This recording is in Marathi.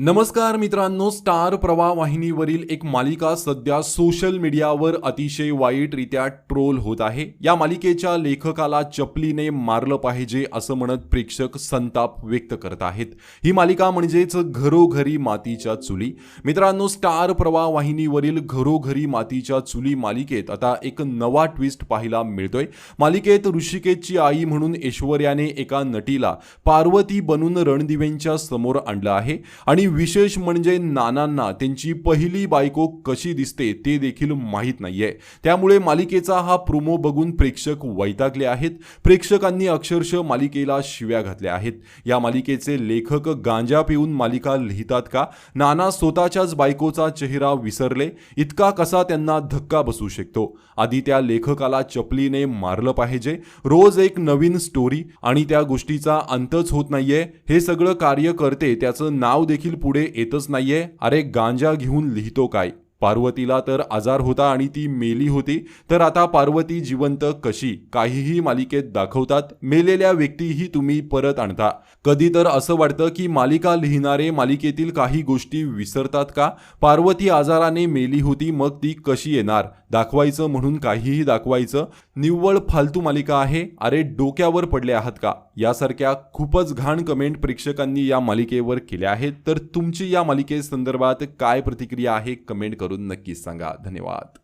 नमस्कार मित्रांनो स्टार प्रवाह वाहिनीवरील एक मालिका सध्या सोशल मीडियावर अतिशय वाईटरित्या ट्रोल होत आहे. या मालिकेच्या लेखकाला चपलीने मारलं पाहिजे असं म्हणत प्रेक्षक संताप व्यक्त करत आहेत. ही मालिका म्हणजेच घरोघरी मातीच्या चुली. मित्रांनो स्टार प्रवाह वाहिनीवरील घरोघरी मातीच्या चुली मालिकेत आता एक नवा ट्विस्ट पाहायला मिळतोय. मालिकेत ऋषिकेशची आई म्हणून ऐश्वर्याने एका नटीला पार्वती बनून रणदिवेंच्या समोर आणलं आहे. आणि विशेष म्हणजे नानांना त्यांची पहिली बायको कशी दिसते ते देखील माहीत नाहीये. त्यामुळे मालिकेचा हा प्रोमो बघून प्रेक्षक वैतागले आहेत. प्रेक्षकांनी अक्षरशः मालिकेला शिव्या घातल्या आहेत. या मालिकेचे लेखक गांजा पिऊन मालिका लिहितात का? नाना स्वतःच्याच बायकोचा चेहरा विसरले. इतका कसा त्यांना धक्का बसू शकतो? आधी त्या लेखकाला चपलीने मारलं पाहिजे. रोज एक नवीन स्टोरी आणि त्या गोष्टीचा अंतच होत नाहीये. हे सगळं कार्य करते त्याचं नाव देखील पुढे येतच नाहीये. अरे गांजा घेऊन लिहितो काय? पार्वतीला तर आजार होता आणि ती मेली होती तर आता पार्वती जिवंत कशी? काहीही मालिकेत दाखवतात मेलेल्या व्यक्तीही तुम्ही परत आणता. कधी तर असं वाटतं की मालिका लिहिणारे मालिकेतील काही गोष्टी विसरतात का? पार्वती आजाराने मेली होती मग ती कशी येणार? दाखवायचं म्हणून काहीही दाखवायचं? निव्वळ फालतू मालिका आहे? अरे डोक्यावर पडले आहात का? यासारख्या खूपच घाण कमेंट प्रेक्षकांनी या मालिकेवर केल्या आहेत. तर तुमची या मालिकेसंदर्भात काय प्रतिक्रिया आहे? कमेंट करून नक्कीच सांगा. धन्यवाद.